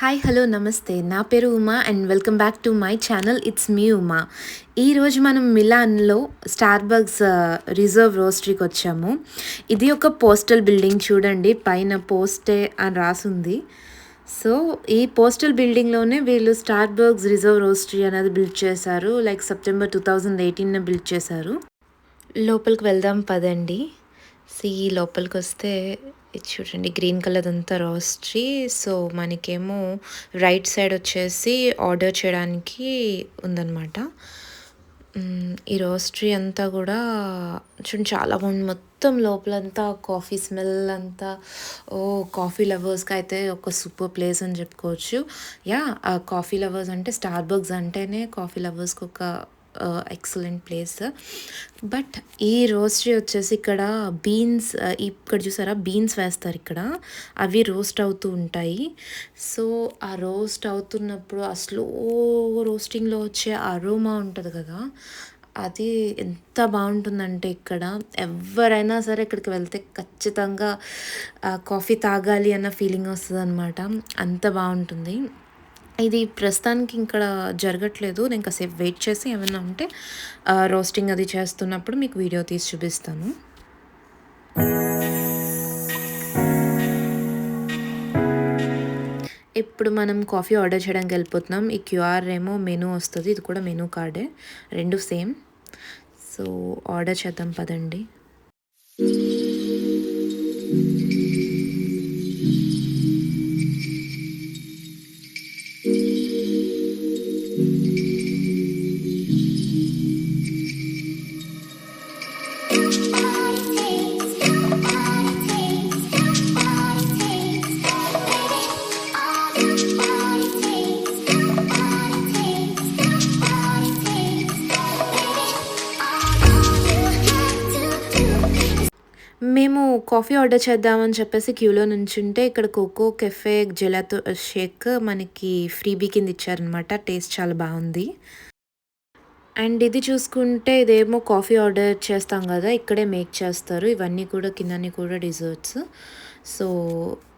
Hi hello నమస్తే. నా పేరు Uma and welcome back to my channel it's me Uma. ఈరోజు మనం మిలాన్లో స్టార్బక్స్ రిజర్వ్ రోస్టరీకి వచ్చాము. ఇది ఒక పోస్టల్ బిల్డింగ్ చూడండి. పైన పోస్టే అని రాసుంది. సో ఈ పోస్టల్ బిల్డింగ్లోనే వీళ్ళు స్టార్బర్గ్స్ రిజర్వ్ రోస్టరీ అనేది బిల్డ్ చేశారు. Like September two thousand eighteen build చేశారు. లోపలికి వెళ్దాం పదండి. సి లోపలికి వస్తే ఇది చూడండి గ్రీన్ కలర్ అంతా రోస్ట్రీ సో మనకేమో రైట్ సైడ్ వచ్చేసి ఆర్డర్ చేయడానికి ఉందన్నమాట. ఈ రోస్ట్రీ అంతా కూడా చూడండి చాలా బాగుంది. మొత్తం లోపలంతా కాఫీ స్మెల్ అంతా. ఓ కాఫీ లవర్స్కి అయితే ఒక సూపర్ ప్లేస్ అని చెప్పుకోవచ్చు. యా ఆ కాఫీ లవర్స్ అంటే స్టార్ బగ్స్ అంటేనే కాఫీ లవర్స్కి ఒక ఎక్సలెంట్ ప్లేస్ బట్ ఈ రోస్టరీ వచ్చేసి ఇక్కడ బీన్స్ ఇక్కడ చూసారా? బీన్స్ వేస్తారు ఇక్కడ. అవి రోస్ట్ అవుతూ ఉంటాయి. సో ఆ రోస్ట్ అవుతున్నప్పుడు ఆ స్లో రోస్టింగ్లో వచ్చే అరోమా ఉంటుంది కదా. అది ఎంత బాగుంటుందంటే ఇక్కడ. ఎవరైనా సరే ఇక్కడికి వెళ్తే ఖచ్చితంగా కాఫీ తాగాలి అన్న ఫీలింగ్ వస్తుంది అనమాట అంత బాగుంటుంది. ఇది ప్రస్తుతానికి ఇక్కడ జరగట్లేదు. నేను కాసేపు వెయిట్ చేసి ఏమైనా ఉంటే రోస్టింగ్ అది చేస్తున్నప్పుడు మీకు వీడియో తీసి చూపిస్తాను. ఇప్పుడు మనం కాఫీ ఆర్డర్ చేయడానికి వెళ్ళిపోతున్నాం. ఈ క్యూఆర్ ఏమో మెనూ వస్తుంది. ఇది కూడా మెనూ కార్డే. రెండు సేమ్. సో ఆర్డర్ చేద్దాం పదండి. కాఫీ ఆర్డర్ చేద్దామని చెప్పేసి క్యూలో నుంచుంటే ఇక్కడ కోకో కెఫే జెలాతో షేక్ మనకి ఫ్రీబీ కింద ఇచ్చారనమాట టేస్ట్ చాలా బాగుంది. అండ్ ఇది చూసుకుంటే ఇదేమో కాఫీ ఆర్డర్ చేస్తాం కదా ఇక్కడే మేక్ చేస్తారు. ఇవన్నీ కూడా కిందన్నీ కూడా డిజర్ట్స్. సో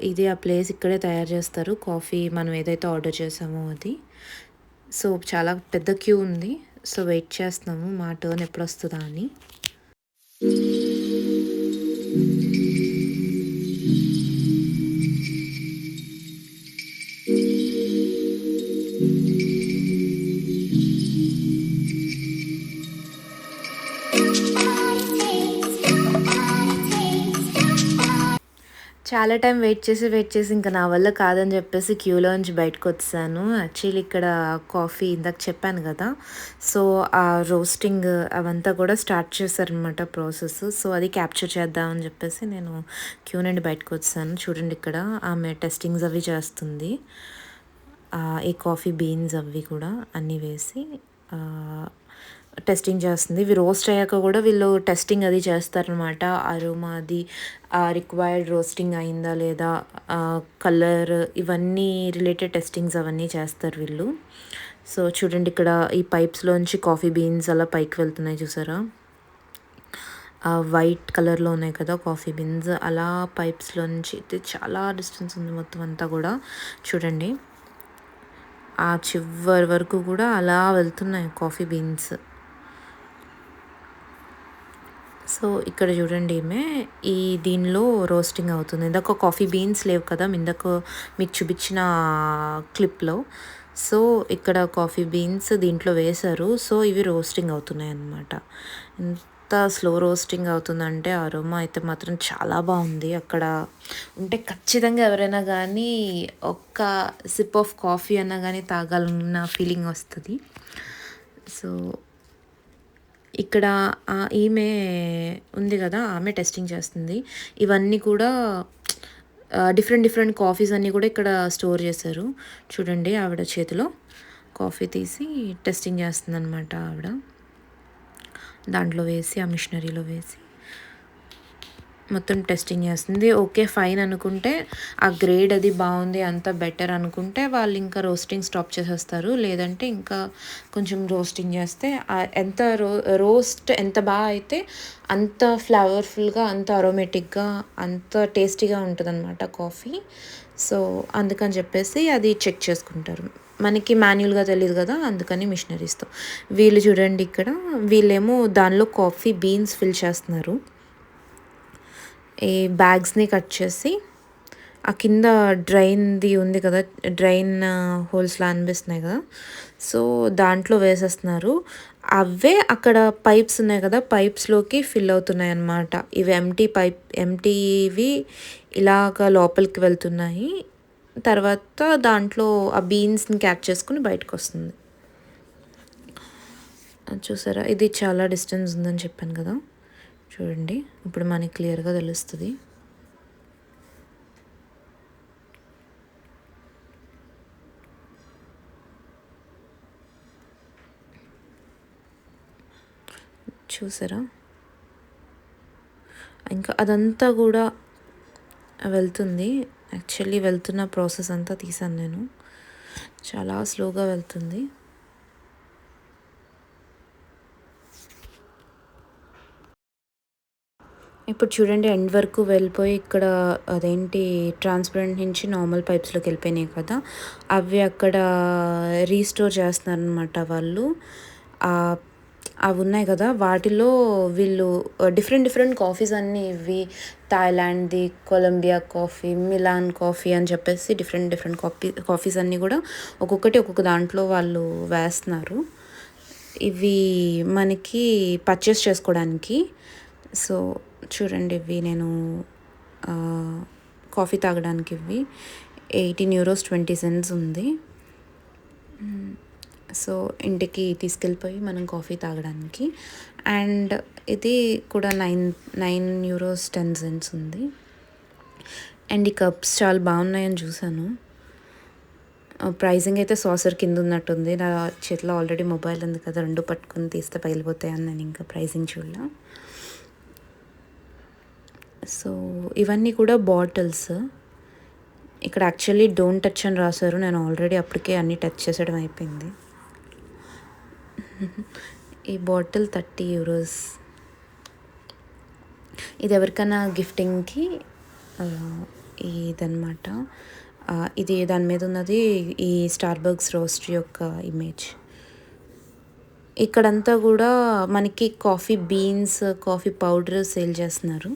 ఇది ఆ ప్లేస్ ఇక్కడే తయారు చేస్తారు. కాఫీ మనం ఏదైతే ఆర్డర్ చేసామో అది. సో చాలా పెద్ద క్యూ ఉంది. సో వెయిట్ చేస్తున్నాము. మా టర్న్ ఎప్పుడు వస్తుందా అని. చాలా టైం వెయిట్ చేసి వెయిట్ చేసి ఇంకా నా వల్ల కాదని చెప్పేసి క్యూలోంచి బయటకు వచ్చాను. యాక్చువల్లీ ఇక్కడ కాఫీ ఇందాక చెప్పాను కదా. సో ఆ రోస్టింగ్ అవంతా కూడా స్టార్ట్ చేశారనమాట ప్రాసెస్. సో అది క్యాప్చర్ చేద్దామని చెప్పేసి నేను క్యూ నుండి బయటకు వచ్చాను. చూడండి ఇక్కడ ఆమె టెస్టింగ్స్ అవి చేస్తుంది. ఈ కాఫీ బీన్స్ అవి కూడా అన్నీ వేసి టెస్టింగ్ చేస్తుంది. ఇవి రోస్ట్ అయ్యాక కూడా వీళ్ళు టెస్టింగ్ అది చేస్తారనమాట అరుమా అది రిక్వైర్డ్ రోస్టింగ్ అయిందా లేదా కలర్ ఇవన్నీ రిలేటెడ్ టెస్టింగ్స్ అవన్నీ చేస్తారు వీళ్ళు. సో చూడండి ఇక్కడ ఈ పైప్స్లోంచి కాఫీ బీన్స్ అలా పైకి వెళ్తున్నాయి చూసారా? వైట్ కలర్లో ఉన్నాయి కదా కాఫీ బీన్స్ అలా పైప్స్లోంచి అయితే చాలా డిస్టెన్స్ ఉంది మొత్తం అంతా కూడా. చూడండి. ఆ చివరి వరకు కూడా అలా వెళ్తున్నాయి కాఫీ బీన్స్. సో ఇక్కడ చూడండి ఈమె. ఈ దీనిలో రోస్టింగ్ అవుతుంది. ఇందాక కాఫీ బీన్స్ లేవు కదా ఇందాక మీకు చూపించిన క్లిప్లో. సో ఇక్కడ కాఫీ బీన్స్ దీంట్లో వేశారు. సో ఇవి రోస్టింగ్ అవుతున్నాయి అన్నమాట ఎంత స్లో రోస్టింగ్ అవుతుందంటే అరోమా అయితే మాత్రం చాలా బాగుంది. అక్కడ ఉంటే ఖచ్చితంగా ఎవరైనా కానీ ఒక్క సిప్ ఆఫ్ కాఫీ అన్నా కానీ తాగాలన్న ఫీలింగ్ వస్తుంది. సో ఇక్కడ ఈమె ఉంది కదా ఆమె టెస్టింగ్ చేస్తుంది. ఇవన్నీ కూడా డిఫరెంట్ డిఫరెంట్ కాఫీస్ అన్నీ కూడా ఇక్కడ స్టోర్ చేశారు. చూడండి ఆవిడ చేతిలో. కాఫీ తీసి టెస్టింగ్ చేస్తుంది అనమాట ఆవిడ. దాంట్లో వేసి ఆ మిషనరీలో వేసి. మొత్తం టెస్టింగ్ చేస్తుంది. ఓకే ఫైన్ అనుకుంటే ఆ గ్రేడ్ అది బాగుంది అంత బెటర్ అనుకుంటే వాళ్ళు ఇంకా రోస్టింగ్ స్టాప్ చేసేస్తారు. లేదంటే ఇంకా కొంచెం రోస్టింగ్ చేస్తే ఎంత రో రోస్ట్ ఎంత బాగా అయితే అంత ఫ్లవర్ఫుల్గా అంత అరోమేటిక్గా అంత టేస్టీగా ఉంటుంది అనమాట కాఫీ సో అందుకని చెప్పేసి అది చెక్ చేసుకుంటారు. మనకి మాన్యువల్గా తెలియదు కదా అందుకని మిషనరీస్తో. వీళ్ళు చూడండి ఇక్కడ వీళ్ళేమో దానిలో కాఫీ బీన్స్ ఫిల్ చేస్తున్నారు. ఈ బ్యాగ్స్ని కట్ చేసి ఆ కింద డ్రైన్ది ఉంది కదా డ్రైన్ హోల్స్లా అనిపిస్తున్నాయి కదా. సో దాంట్లో వేసేస్తున్నారు. అవే అక్కడ పైప్స్ ఉన్నాయి కదా పైప్స్లోకి ఫిల్ అవుతున్నాయి అన్నమాట. ఇవి ఎంటీ పైప్ ఎంటీవి ఇలాగ లోపలికి వెళ్తున్నాయి. తర్వాత దాంట్లో ఆ బీన్స్ని క్యాచ్ చేసుకుని బయటకు వస్తుంది అది చూసారా? ఇది చాలా డిస్టెన్స్ ఉందని చెప్పాను కదా. చూడండి ఇప్పుడు మనకి క్లియర్గా తెలుస్తుంది. చూసారా? ఇంకా అదంతా కూడా వెళ్తుంది. యాక్చువల్లీ వెళ్తున్న ప్రాసెస్ అంతా తీసాను నేను. చాలా స్లోగా వెళ్తుంది. ఇప్పుడు చూడండి ఎండ్ వరకు వెళ్ళిపోయి ఇక్కడ అదేంటి ట్రాన్స్పరెంట్ నుంచి నార్మల్ పైప్స్లోకి వెళ్ళిపోయినాయి కదా. అవి అక్కడ రీస్టోర్ చేస్తున్నారనమాట వాళ్ళు. అవి ఉన్నాయి కదా. వాటిలో వీళ్ళు డిఫరెంట్ డిఫరెంట్ కాఫీస్ అన్నీ ఇవి. థాయిలాండ్ది కొలంబియా కాఫీ మిలాన్ కాఫీ అని చెప్పేసి డిఫరెంట్ డిఫరెంట్ కాఫీ కాఫీస్ అన్నీ కూడా ఒక్కొక్కటి ఒక్కొక్క దాంట్లో వాళ్ళు వేస్తున్నారు. ఇవి మనకి పర్చేస్ చేసుకోవడానికి. సో చూడండి ఇవి నేను కాఫీ తాగడానికి ఇవి. ఎయిటీన్ యూరోస్ ట్వంటీ సెంట్స్ ఉంది. సో ఇంటికి తీసుకెళ్ళిపోయి మనం కాఫీ తాగడానికి. అండ్ ఇది కూడా nine nine euros ten cents ఉంది. అండ్ ఈ కప్స్ చాలా బాగున్నాయని చూసాను ప్రైజింగ్ అయితే సాసర్ కింద ఉన్నట్టుంది. నా చేతిలో ఆల్రెడీ మొబైల్ ఉంది కదా రెండు పట్టుకుని తీస్తే పగిలిపోతాయని నేను ఇంకా ప్రైజింగ్ చూడలా. సో ఇవన్నీ కూడా బాటిల్స్. ఇక్కడ యాక్చువల్లీ డోంట్ టచ్ అని రాశారు. నేను ఆల్రెడీ అప్పటికే అన్నీ టచ్ చేసడం అయిపోయింది. ఈ బాటిల్ థర్టీ యూరోస్. ఇది ఎవరికైనా గిఫ్టింగ్కి ఆ, ఇదన్నమాట. ఇది దాని మీద ఉన్నది ఈ స్టార్బర్గ్స్ రోస్ట్రీ యొక్క ఇమేజ్. ఇక్కడంతా కూడా మనకి coffee beans coffee powder sale చేస్తున్నారు.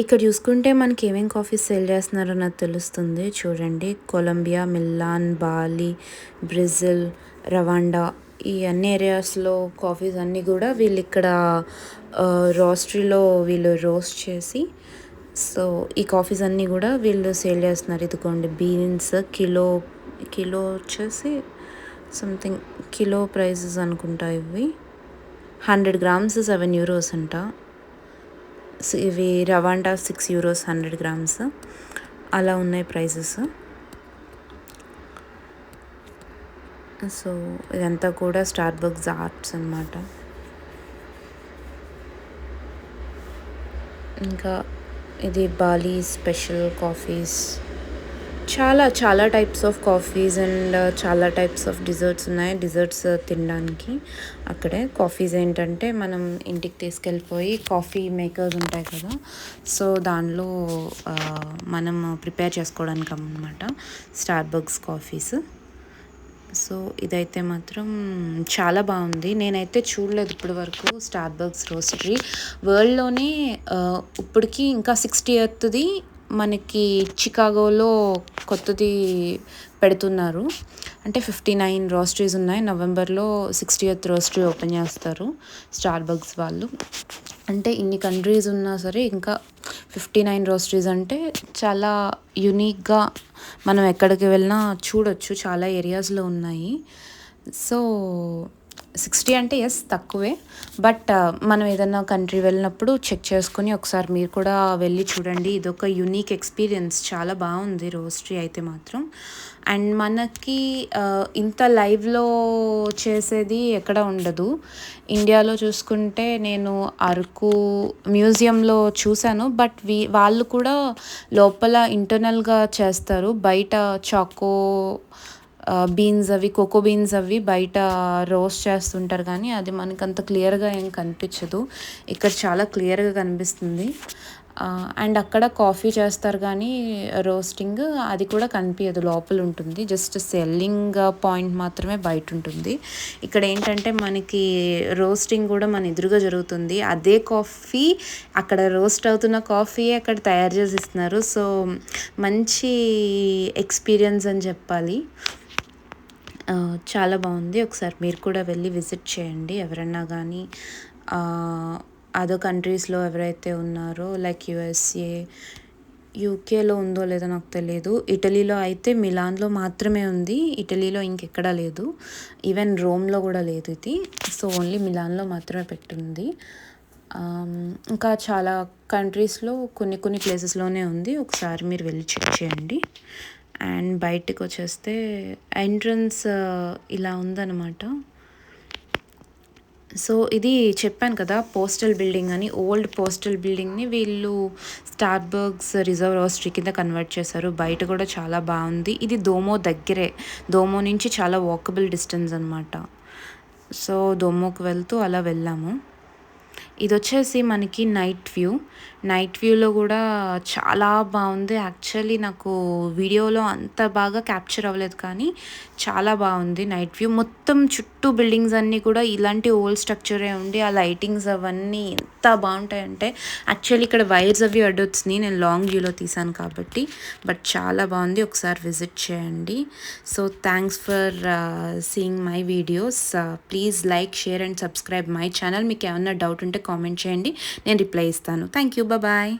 ఇక్కడ చూసుకుంటే మనకి ఏమేం కాఫీస్ సేల్ చేస్తున్నారో నాకు తెలుస్తుంది. చూడండి Colombia Milan Bali Brazil Rwanda ఈ అన్ని ఏరియాస్లో కాఫీస్ అన్నీ కూడా వీళ్ళు ఇక్కడ రోస్ట్రీలో వీళ్ళు రోస్ట్ చేసి సో ఈ కాఫీస్ అన్నీ కూడా వీళ్ళు సేల్ చేస్తున్నారు. ఇదిగోండి బీన్స్ కిలో కిలో వచ్చేసి సంథింగ్ కిలో ప్రైజెస్ అనుకుంటా ఇవి. హండ్రెడ్ గ్రామ్స్ సెవెన్ యూరోస్ అంట. ఇవి Rwanda six euros hundred grams. అలా ఉన్నాయి ప్రైజెస్. సో ఇదంతా కూడా స్టార్ బక్స్ ఆర్ట్స్ అనమాట ఇంకా ఇది బాలీ స్పెషల్ కాఫీస్. చాలా చాలా టైప్స్ ఆఫ్ కాఫీస్ అండ్ చాలా టైప్స్ ఆఫ్ డిజర్ట్స్ ఉన్నాయి. డిజర్ట్స్ uh, తినడానికి అక్కడే కాఫీస్ ఏంటంటే మనం ఇంటికి తీసుకెళ్ళిపోయి కాఫీ మేకర్స్ ఉంటాయి కదా. సో దానిలో uh, మనం ప్రిపేర్ చేసుకోవడానికి అన్నమాట. స్టార్ కాఫీస్ సో ఇదైతే మాత్రం చాలా బాగుంది. నేనైతే చూడలేదు ఇప్పటి వరకు స్టార్ రోస్టరీ వరల్డ్లోనే uh, ఇప్పటికి ఇంకా సిక్స్టీ ఎయిత్ది మనకి చికాగోలో కొత్తది పెడుతున్నారు. అంటే ఫిఫ్టీ నైన్ రోస్టరీస్ ఉన్నాయి. నవంబర్లో సిక్స్టీ ఎయిత్ రోస్టరీ ఓపెన్ చేస్తారు. స్టార్ బగ్స్ వాళ్ళు. అంటే ఇన్ని కంట్రీస్ ఉన్నా సరే ఇంకా ఫిఫ్టీ నైన్ రోస్టరీస్ అంటే చాలా యునిక్గా మనం ఎక్కడికి వెళ్ళినా చూడొచ్చు. చాలా ఏరియాస్లో ఉన్నాయి. సో సిక్స్టీ అంటే ఎస్ తక్కువే. బట్ uh, మనం ఏదైనా కంట్రీ వెళ్ళినప్పుడు చెక్ చేసుకుని ఒకసారి మీరు కూడా వెళ్ళి చూడండి. ఇదొక యూనిక్ ఎక్స్పీరియన్స్ చాలా బాగుంది రోస్ట్రీ అయితే మాత్రం. అండ్ మనకి uh, ఇంత లైవ్లో చేసేది ఎక్కడ ఉండదు. ఇండియాలో చూసుకుంటే నేను అరకు మ్యూజియంలో చూశాను. బట్ వీ వాళ్ళు కూడా లోపల ఇంటర్నల్గా చేస్తారు. బయట చాకో బీన్స్ అవి కోకో బీన్స్ అవి బయట రోస్ట్ చేస్తుంటారు కానీ అది మనకు అంత క్లియర్గా ఏం కనిపించదు. ఇక్కడ చాలా క్లియర్గా కనిపిస్తుంది. అండ్ అక్కడ కాఫీ చేస్తారు కానీ రోస్టింగ్ అది కూడా కనిపించదు లోపల ఉంటుంది. జస్ట్ సెల్లింగ్ పాయింట్ మాత్రమే బయట ఉంటుంది. ఇక్కడ ఏంటంటే మనకి రోస్టింగ్ కూడా మన ఎదురుగా జరుగుతుంది. అదే కాఫీ అక్కడ రోస్ట్ అవుతున్న కాఫీ అక్కడ తయారు చేసి ఇస్తున్నారు. సో మంచి ఎక్స్పీరియన్స్ అని చెప్పాలి. చాలా బాగుంది. ఒకసారి మీరు కూడా వెళ్ళి విజిట్ చేయండి. ఎవరన్నా కానీ అదర్ కంట్రీస్లో ఎవరైతే ఉన్నారో లైక్ యుఎస్ఏ యూకేలో ఉందో లేదో నాకు తెలియదు ఇటలీలో అయితే మిలాన్లో మాత్రమే ఉంది. ఇటలీలో ఇంకెక్కడా లేదు. ఈవెన్ రోమ్లో కూడా లేదు ఇది. సో ఓన్లీ మిలాన్లో మాత్రమే పెట్టింది. ఇంకా చాలా కంట్రీస్లో కొన్ని కొన్ని ప్లేసెస్లోనే ఉంది. ఒకసారి మీరు వెళ్ళి చెక్ చేయండి. అండ్ బయటకు వచ్చేస్తే ఎంట్రన్స్ ఇలా ఉందన్నమాట. సో ఇది చెప్పాను కదా పోస్టల్ బిల్డింగ్ అని. ఓల్డ్ పోస్టల్ బిల్డింగ్ని వీళ్ళు స్టార్బర్గ్స్ రిజర్వ్ రోస్ట్రీ కింద కన్వర్ట్ చేశారు. బయట కూడా చాలా బాగుంది. ఇది దోమో దగ్గరే. దోమో నుంచి చాలా వాకబుల్ డిస్టెన్స్ అనమాట సో దోమోకి వెళ్తూ అలా వెళ్ళాము. ఇది వచ్చేసి మనకి నైట్ వ్యూ నైట్ వ్యూలో కూడా చాలా బాగుంది. యాక్చువల్లీ నాకు వీడియోలో అంత బాగా క్యాప్చర్ అవ్వలేదు కానీ చాలా బాగుంది. నైట్ వ్యూ మొత్తం చుట్టూ బిల్డింగ్స్ అన్నీ కూడా ఇలాంటి ఓల్డ్ స్ట్రక్చరే ఉండి ఆ లైటింగ్స్ అవన్నీ ఎంత బాగుంటాయంటే యాక్చువల్లీ ఇక్కడ వైర్స్ అవి అడ్డొచ్చినాయి నేను లాంగ్ వ్యూలో తీసాను కాబట్టి బట్ చాలా బాగుంది. ఒకసారి విజిట్ చేయండి. So thanks for seeing my videos please like share and subscribe my channel మీకు ఏమన్నా డౌట్ ఉంటే కామెంట్ చేయండి. నేను రిప్లై ఇస్తాను. Thank you bye